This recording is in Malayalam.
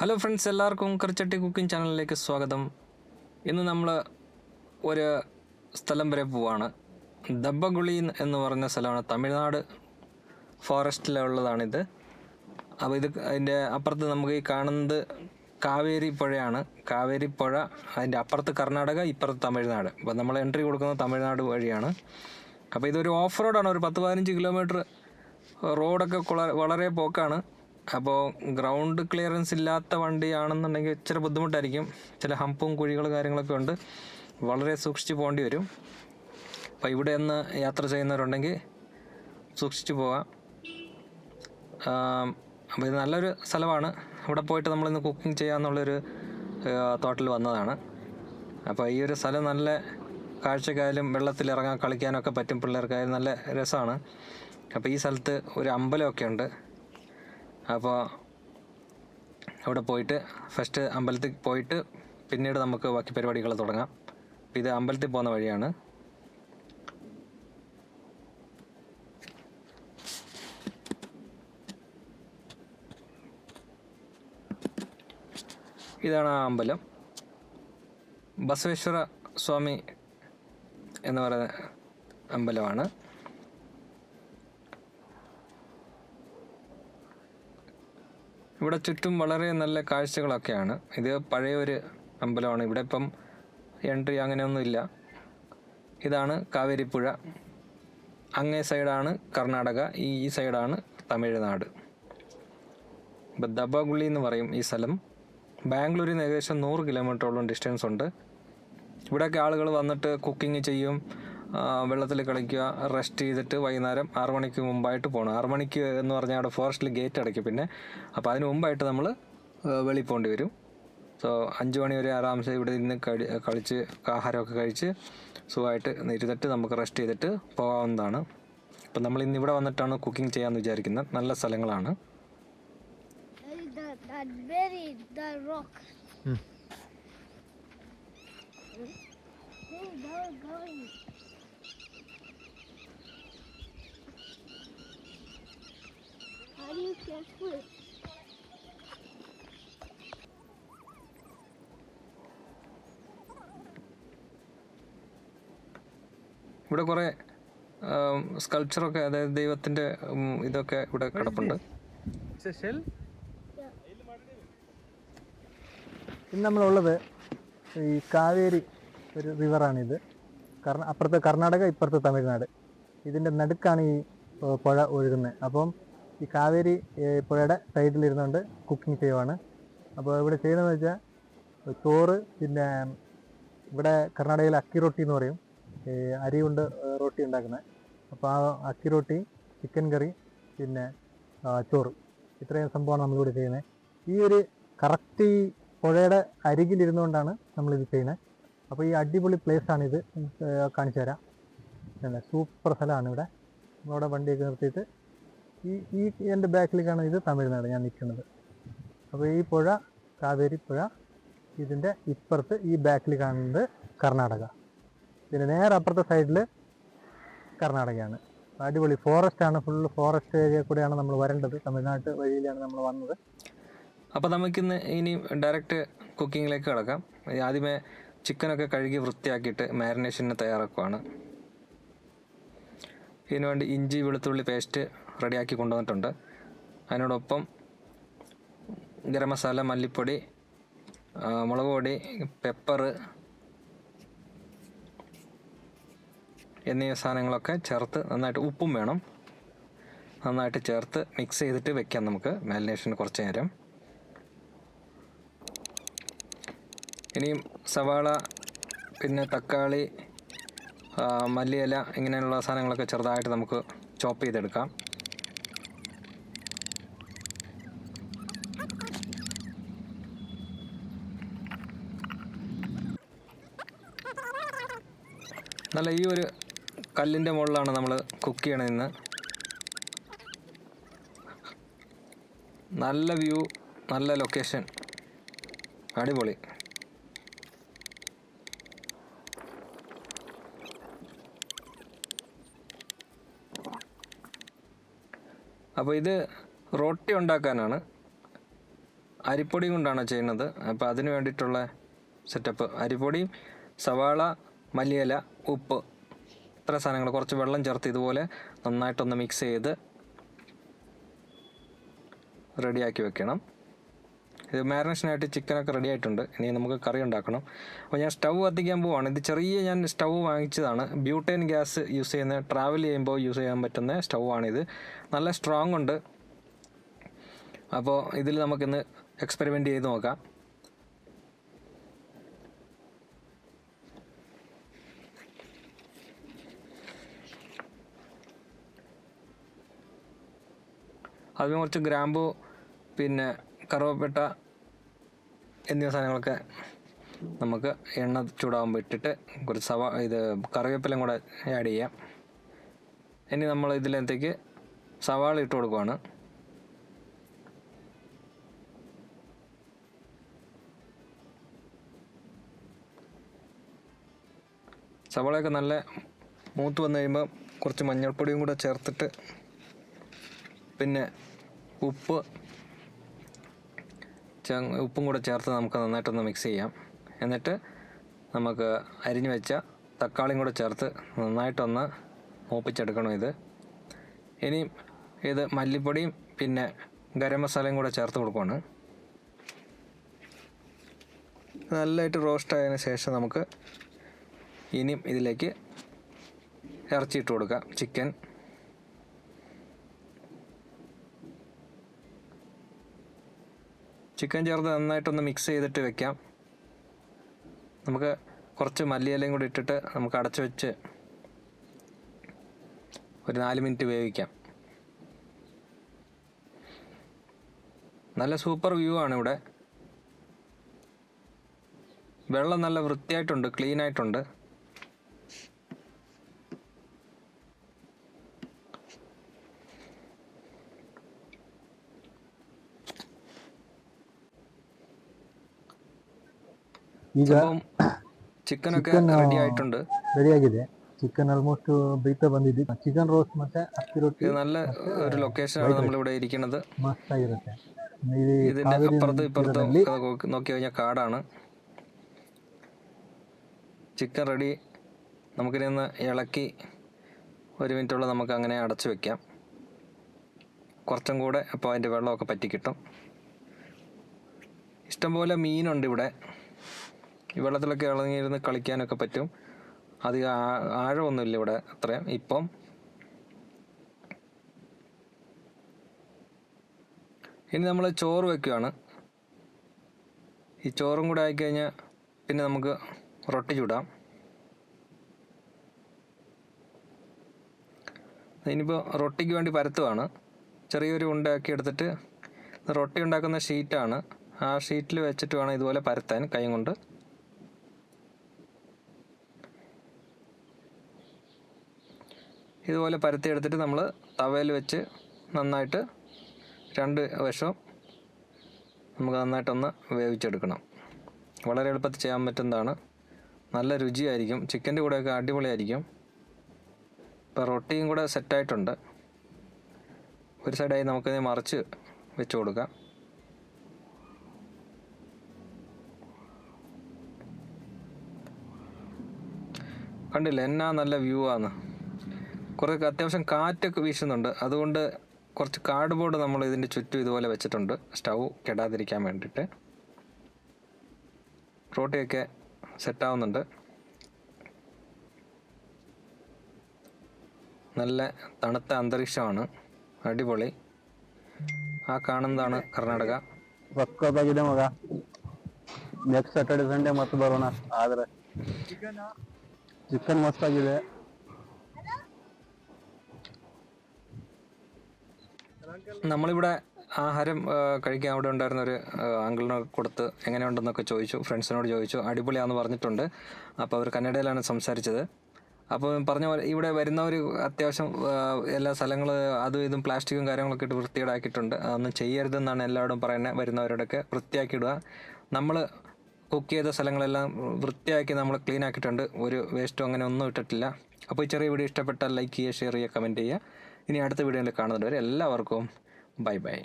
ഹലോ ഫ്രണ്ട്സ് എല്ലാവർക്കും കറിച്ചട്ടി കുക്കിംഗ് ചാനലിലേക്ക് സ്വാഗതം. ഇന്ന് നമ്മൾ ഒരു സ്ഥലം വരെ പോവാണ്. ദബ്ബഗുളി എന്ന് പറഞ്ഞ സ്ഥലമാണ്. തമിഴ്നാട് ഫോറസ്റ്റിലുള്ളതാണിത് അപ്പോൾ ഇത് അതിന്റെ അപ്പുറത്ത് നമുക്ക് ഈ കാണുന്നത് കാവേരി പുഴയാണ്. കാവേരി പുഴ അതിന്റെ അപ്പുറത്ത് കർണാടക ഇപ്പുറത്ത് തമിഴ്നാട്. അപ്പോൾ നമ്മൾ എൻട്രി കൊടുക്കുന്നത് തമിഴ്നാട് വഴിയാണ്. അപ്പോൾ ഇതൊരു ഓഫ് റോഡാണ് ഒരു പത്ത് പതിനഞ്ച് കിലോമീറ്റർ റോഡൊക്കെ വളരെ പോക്കാണ്. അപ്പോൾ ഗ്രൗണ്ട് ക്ലിയറൻസ് ഇല്ലാത്ത വണ്ടിയാണെന്നുണ്ടെങ്കിൽ ഇച്ചിരി ബുദ്ധിമുട്ടായിരിക്കും. ചില ഹമ്പും കുഴികൾ കാര്യങ്ങളൊക്കെ ഉണ്ട്. വളരെ സൂക്ഷിച്ച് പോകേണ്ടി വരും. അപ്പോൾ ഇവിടെ നിന്ന് യാത്ര ചെയ്യുന്നവരുണ്ടെങ്കിൽ സൂക്ഷിച്ച് പോവാം. അപ്പോൾ ഇത് നല്ലൊരു സ്ഥലമാണ്. ഇവിടെ പോയിട്ട് നമ്മളിന്ന് കുക്കിംഗ് ചെയ്യാമെന്നുള്ളൊരു തോട്ടിൽ വന്നതാണ്. അപ്പോൾ ഈ ഒരു സ്ഥലം നല്ല കാഴ്ചക്കായാലും വെള്ളത്തിലിറങ്ങാൻ കളിക്കാനൊക്കെ പറ്റും പിള്ളേർക്കായാലും നല്ല രസമാണ്. അപ്പോൾ ഈ സ്ഥലത്ത് ഒരു അമ്പലമൊക്കെ ഉണ്ട്. അപ്പോൾ അവിടെ പോയിട്ട് ഫസ്റ്റ് അമ്പലത്തിൽ പോയിട്ട് പിന്നീട് നമുക്ക് ബാക്കി പരിപാടികൾ തുടങ്ങാം. ഇത് അമ്പലത്തിൽ പോകുന്ന വഴിയാണ്. ഇതാണ് ആ അമ്പലം. ബസവേശ്വര സ്വാമി എന്ന് പറയുന്ന അമ്പലമാണ്. ഇവിടെ ചുറ്റും വളരെ നല്ല കാഴ്ചകളൊക്കെയാണ്. ഇത് പഴയ ഒരു അമ്പലമാണ്. ഇവിടെ ഇപ്പം എൻട്രി അങ്ങനെയൊന്നുമില്ല ഇതാണ് കാവേരിപ്പുഴ. അങ്ങേ സൈഡാണ് കർണാടക. ഈ ഈ സൈഡാണ് തമിഴ്നാട്. ഇപ്പം ദബാഗുള്ളി എന്ന് പറയും ഈ സ്ഥലം. ബാംഗ്ലൂരിൽ നിന്ന് ഏകദേശം നൂറ് കിലോമീറ്ററോളം ഡിസ്റ്റൻസ് ഉണ്ട്. ഇവിടെയൊക്കെ ആളുകൾ വന്നിട്ട് കുക്കിംഗ് ചെയ്യും. വെള്ളത്തിൽ കളിക്കുക റെസ്റ്റ് ചെയ്തിട്ട് വൈകുന്നേരം ആറ് മണിക്ക് മുമ്പായിട്ട് പോകണം ആറ് മണിക്ക് എന്ന് പറഞ്ഞാൽ അവിടെ ഫോറസ്റ്റിൽ ഗേറ്റ് അടയ്ക്കും പിന്നെ. അപ്പോൾ അതിന് മുമ്പായിട്ട് നമ്മൾ വെളിയിൽ പോകേണ്ടി വരും. സോ അഞ്ച് മണി വരെ ആറാമത്തെ ഇവിടെ നിന്ന് കഴി കളിച്ച് ആഹാരമൊക്കെ കഴിച്ച് സുഖമായിട്ട് ഇരുന്നിട്ട് നമുക്ക് റെസ്റ്റ് ചെയ്തിട്ട് പോകാവുന്നതാണ്. അപ്പം നമ്മൾ ഇന്ന് ഇവിടെ വന്നിട്ടാണ് കുക്കിംഗ് ചെയ്യാമെന്ന് വിചാരിക്കുന്നത്. നല്ല സ്ഥലങ്ങളാണ്. Hmm. that very that rock. Hey, go, going. Are you careful? ഇവിടെ കുറേ സ്കൾച്ചറൊക്കെ അതായത് ദൈവത്തിന്റെ ഉം, ഇതൊക്കെ ഇവിടെ കിടപ്പുണ്ട്. ഇന്ന് നമ്മളുള്ളത് ഈ കാവേരി ഒരു റിവറാണിത് കാരണം അപ്പുറത്ത് കർണാടക ഇപ്പുറത്ത് തമിഴ്നാട്. ഇതിന്റെ നടുക്കാണ് ഈ പുഴ ഒഴുകുന്നത്. അപ്പം ഈ കാവേരി പുഴയുടെ സൈഡിലിരുന്നുകൊണ്ട് കുക്കിംഗ് ചെയ്യുവാണ്. അപ്പോൾ ഇവിടെ ചെയ്യുന്നതെന്ന് വെച്ചാൽ ചോറ് പിന്നെ ഇവിടെ കർണാടകയിൽ അക്കി റൊട്ടി എന്ന് പറയും. അരി കൊണ്ട് റൊട്ടി ഉണ്ടാക്കുന്നത് അപ്പോൾ ആ അക്കി റൊട്ടി ചിക്കൻ കറി പിന്നെ ചോറ്. ഇത്രയും സംഭവമാണ് നമ്മളിവിടെ ചെയ്യുന്നത് ഈ ഒരു കറക്റ്റ് ഈ പുഴയുടെ അരികിലിരുന്നുകൊണ്ടാണ് നമ്മളിത് ചെയ്യുന്നത് അപ്പോൾ ഈ അടിപൊളി പ്ലേസ് ആണ് ഇത്. കാണിച്ചു തരാം. സൂപ്പർ സ്ഥലമാണ് ഇവിടെ. നമ്മളവിടെ വണ്ടിയൊക്കെ നിർത്തിയിട്ട് ഈ ഈ എന്റെ ബാക്കിൽ കാണുന്നത് ഇത് തമിഴ്നാട് ഞാൻ നിൽക്കുന്നത്. അപ്പോൾ ഈ പുഴ കാവേരി പുഴ ഇതിന്റെ ഇപ്പുറത്ത് ഈ ബാക്കിൽ കാണുന്നത് കർണാടക. പിന്നെ നേരെ അപ്പുറത്തെ സൈഡിൽ കർണാടകയാണ്. അടിപൊളി ഫോറസ്റ്റ് ആണ് ഫുള്ള് ഫോറസ്റ്റ് ഏരിയ കൂടെയാണ് നമ്മൾ വരേണ്ടത്. തമിഴ്നാട് വഴിയിലാണ് നമ്മൾ വന്നത്. അപ്പോൾ നമുക്കിന്ന് ഇനി ഡയറക്റ്റ് കുക്കിങ്ങിലേക്ക് കിടക്കാം. ആദ്യമേ ചിക്കനൊക്കെ കഴുകി വൃത്തിയാക്കിയിട്ട് മാരിനേഷന് തയ്യാറാക്കുവാണ്. ഇതിനു വേണ്ടി ഇഞ്ചി വെളുത്തുള്ളി പേസ്റ്റ് റെഡിയാക്കി കൊണ്ടുവന്നിട്ടുണ്ട്. അതിനോടൊപ്പം ഗരം മസാല മല്ലിപ്പൊടി മുളക് പൊടി പെപ്പർ എന്നീ സാധനങ്ങളൊക്കെ ചേർത്ത് നന്നായിട്ട് ഉപ്പും വേണം. നന്നായിട്ട് ചേർത്ത് മിക്സ് ചെയ്തിട്ട് വെക്കാം നമുക്ക് മാലിനേഷന് കുറച്ച് നേരം. ഇനിയും സവാള പിന്നെ തക്കാളി മല്ലിയില ഇങ്ങനെയുള്ള സാധനങ്ങളൊക്കെ ചെറുതായിട്ട് നമുക്ക് ചോപ്പ് ചെയ്തെടുക്കാം. നല്ല ഈ ഒരു കല്ലിന്റെ മുകളിലാണ് നമ്മൾ കുക്ക് ചെയ്യണത് ഇന്ന്. നല്ല വ്യൂ നല്ല ലൊക്കേഷൻ അടിപൊളി. അപ്പോൾ ഇത് റൊട്ടി ഉണ്ടാക്കാനാണ്. അരിപ്പൊടി കൊണ്ടാണ് ചെയ്യുന്നത്. അപ്പോൾ അതിന് വേണ്ടിയിട്ടുള്ള സെറ്റപ്പ് അരിപ്പൊടി സവാള മല്ലിയില ഉപ്പ് ഇത്ര സാധനങ്ങൾ. കുറച്ച് വെള്ളം ചേർത്ത് ഇതുപോലെ നന്നായിട്ടൊന്ന് മിക്സ് ചെയ്ത് റെഡിയാക്കി വെക്കണം. ഇത് മാരിനേഷനായിട്ട് ചിക്കനൊക്കെ റെഡി ആയിട്ടുണ്ട് ഇനി നമുക്ക് കറി ഉണ്ടാക്കണം. അപ്പോൾ ഞാൻ സ്റ്റൗ കത്തിക്കാൻ പോവാണ്. ഇത് ചെറിയ ഞാൻ സ്റ്റൗ വാങ്ങിച്ചതാണ്. ബ്യൂട്ടൈൻ ഗ്യാസ് യൂസ് ചെയ്യുന്ന ട്രാവൽ ചെയ്യുമ്പോൾ യൂസ് ചെയ്യാൻ പറ്റുന്ന സ്റ്റൗ ആണിത് നല്ല സ്ട്രോങ് ഉണ്ട്. അപ്പോൾ ഇതിൽ നമുക്കിന്ന് എക്സ്പെരിമെന്റ് ചെയ്ത് നോക്കാം. അതിന് കുറച്ച് ഗ്രാമ്പു പിന്നെ കറുവപ്പട്ട എന്നിവ സാധനങ്ങളൊക്കെ നമുക്ക് എണ്ണ ചൂടാകുമ്പോൾ ഇട്ടിട്ട് കുറച്ച് സവാ ഇത് കറിവേപ്പിലയും കൂടെ ആഡ് ചെയ്യാം. ഇനി നമ്മൾ ഇതിലേക്ക് സവാള ഇട്ട് കൊടുക്കുവാണ്. സവാളയൊക്കെ നല്ല മൂത്ത് വന്നു കഴിയുമ്പോൾ കുറച്ച് മഞ്ഞൾപ്പൊടിയും കൂടെ ചേർത്തിട്ട് പിന്നെ ഉപ്പ് ഉപ്പും കൂടെ ചേർത്ത് നമുക്ക് നന്നായിട്ടൊന്ന് മിക്സ് ചെയ്യാം. എന്നിട്ട് നമുക്ക് അരിഞ്ഞു വെച്ച തക്കാളിയും കൂടെ ചേർത്ത് നന്നായിട്ടൊന്ന് മൂപ്പിച്ചെടുക്കണം ഇത്. ഇനിയും ഇത് മല്ലിപ്പൊടിയും പിന്നെ ഗരം മസാലയും കൂടെ ചേർത്ത് കൊടുക്കുവാണ്. നല്ലതായിട്ട് റോസ്റ്റ് ആയതിനു ശേഷം നമുക്ക് ഇനിയും ഇതിലേക്ക് ഇറച്ചി ഇട്ട് കൊടുക്കാം. ചിക്കൻ ചിക്കൻ ചേർത്ത് നന്നായിട്ടൊന്ന് മിക്സ് ചെയ്തിട്ട് വെക്കാം. നമുക്ക് കുറച്ച് മല്ലിയിലയും കൂടി ഇട്ടിട്ട് നമുക്ക് അടച്ചു വെച്ച് ഒരു നാല് മിനിറ്റ് വേവിക്കാം. നല്ല സൂപ്പർ വ്യൂ ആണ് ഇവിടെ. വെള്ളം നല്ല വൃത്തിയായിട്ടുണ്ട് ക്ലീൻ ಈಗ അപ്പം ചിക്കനൊക്കെ റെഡി ആയിട്ടുണ്ട് ರೆಡಿಯಾಗಿದೆ ಚಿಕನ್ ಆಲ್ಮೋಸ್ಟ್ ಬೇಯ್ತಾ ಬಂದಿದೆ ಚಿಕನ್ ರೋಸ್ಟ್ ಮತ್ತೆ ಅಕ್ಕಿ ರೊಟ್ಟಿ ഇത് നല്ല ഒരു ലൊക്കേഷനാണ് നമ്മളിവിടെ ഇരിക്കുന്നത് ಮಸ್ತ್ ಆಗಿರುತ್ತೆ ಇದು ഇതിന്റെ അപ്പുറത്തും ഇപ്പുറത്തും ഒക്കെ നോക്കി- നോക്കി കഴിഞ്ഞാൽ കാടാണ് ചിക്കൻ റെഡി നമുക്കിനി ഒന്ന് ഇളക്കി ഒരു മിനിറ്റുള്ള നമുക്ക് അങ്ങനെ അടച്ചു വെക്കാം കുറച്ചും കൂടെ അപ്പോൾ അതിൻ്റെ വെള്ളമൊക്കെ പറ്റി കിട്ടും ഇഷ്ടംപോലെ മീനുണ്ട് ഇവിടെ ഈ വെള്ളത്തിലൊക്കെ ഇളങ്ങിയിരുന്ന് കളിക്കാനൊക്കെ പറ്റും. അധികം ആഴമൊന്നുമില്ല ഇവിടെ അത്രയും. ഇപ്പം ഇനി നമ്മൾ ചോറ് വെക്കുകയാണ് ഈ ചോറും കൂടെ ആയിക്കഴിഞ്ഞാൽ പിന്നെ നമുക്ക് റൊട്ടി ചൂടാം. ഇനിയിപ്പോൾ റൊട്ടിക്ക് വേണ്ടി പരത്തുവാണ്. ചെറിയൊരു ഉണ്ടാക്കി എടുത്തിട്ട് റൊട്ടി ഉണ്ടാക്കുന്ന ഷീറ്റാണ്. ആ ഷീറ്റിൽ വെച്ചിട്ട് വേണം ഇതുപോലെ പരത്താൻ കൈ കൊണ്ട്. ഇതുപോലെ പരത്തി എടുത്തിട്ട് നമ്മൾ തവയിൽ വെച്ച് നന്നായിട്ട് രണ്ട് വശവും നമുക്ക് നന്നായിട്ടൊന്ന് വേവിച്ചെടുക്കണം. വളരെ എളുപ്പത്തിൽ ചെയ്യാൻ പറ്റുന്നതാണ്. നല്ല രുചിയായിരിക്കും. ചിക്കന്റെ കൂടെയൊക്കെ അടിപൊളിയായിരിക്കും. ഇപ്പോൾ റൊട്ടിയും കൂടെ സെറ്റായിട്ടുണ്ട്. ഒരു സൈഡായി നമുക്കിത് മറിച്ച് വെച്ച് കൊടുക്കാം. കണ്ടില്ല എന്നാ നല്ല വ്യൂ ആണ് കുറേ അത്യാവശ്യം കാറ്റൊക്കെ വീശുന്നുണ്ട് അതുകൊണ്ട് കുറച്ച് കാർഡ് ബോർഡ് നമ്മൾ ഇതിൻ്റെ ചുറ്റും ഇതുപോലെ വെച്ചിട്ടുണ്ട് സ്റ്റൗ കെടാതിരിക്കാൻ വേണ്ടിയിട്ട് റോട്ടിയൊക്കെ സെറ്റാവുന്നുണ്ട് നല്ല തണുത്ത അന്തരീക്ഷമാണ് അടിപൊളി ആ കാണുന്നതാണ് കർണാടക ಸಕ್ಕತ್ತಾಗಿದೆ ಮಗ ನೆಕ್ಸ್ಟ್ ಸ್ಯಾಟರ್ಡೆ ಸಂಡೇ ಮತ್ತೆ ಬರೋಣ ಆದ್ರೆ ಚಿಕನ್ ಮಸ್ತ್ നമ്മളിവിടെ ആഹാരം കഴിക്കാൻ അവിടെ ഉണ്ടായിരുന്ന ഒരു അങ്കിളിനെ കൊടുത്ത് എങ്ങനെയുണ്ടെന്നൊക്കെ ചോദിച്ചു ഫ്രണ്ട്സിനോട് ചോദിച്ചു അടിപൊളിയാന്ന് പറഞ്ഞിട്ടുണ്ട്. അപ്പോൾ അവർ കന്നഡയിലാണ് സംസാരിച്ചത്. അപ്പോൾ പറഞ്ഞ പോലെ ഇവിടെ വരുന്നവർ അത്യാവശ്യം ആ, എല്ലാ സ്ഥലങ്ങൾ അതും ഇതും പ്ലാസ്റ്റിക്കും കാര്യങ്ങളൊക്കെ ഇട്ട് വൃത്തികേടാക്കിയിട്ടുണ്ട്. അതൊന്നും ചെയ്യരുതെന്നാണ് എല്ലാവരും പറയുന്നത്. വരുന്നവരോടൊക്കെ വൃത്തിയാക്കിയിടുക. നമ്മൾ കുക്ക് ചെയ്ത സ്ഥലങ്ങളെല്ലാം വൃത്തിയാക്കി നമ്മൾ ക്ലീൻ ആക്കിയിട്ടുണ്ട് ഒരു വേസ്റ്റും അങ്ങനെ ഒന്നും ഇട്ടിട്ടില്ല. അപ്പോൾ ഈ ചെറിയ വീഡിയോ ഇഷ്ടപ്പെട്ടാൽ ലൈക്ക് ചെയ്യുക ഷെയർ ചെയ്യുക കമന്റ് ചെയ്യുക. ഇനി അടുത്ത വീഡിയോയിൽ കാണുന്നവരെ എല്ലാവർക്കും ബൈ ബൈ.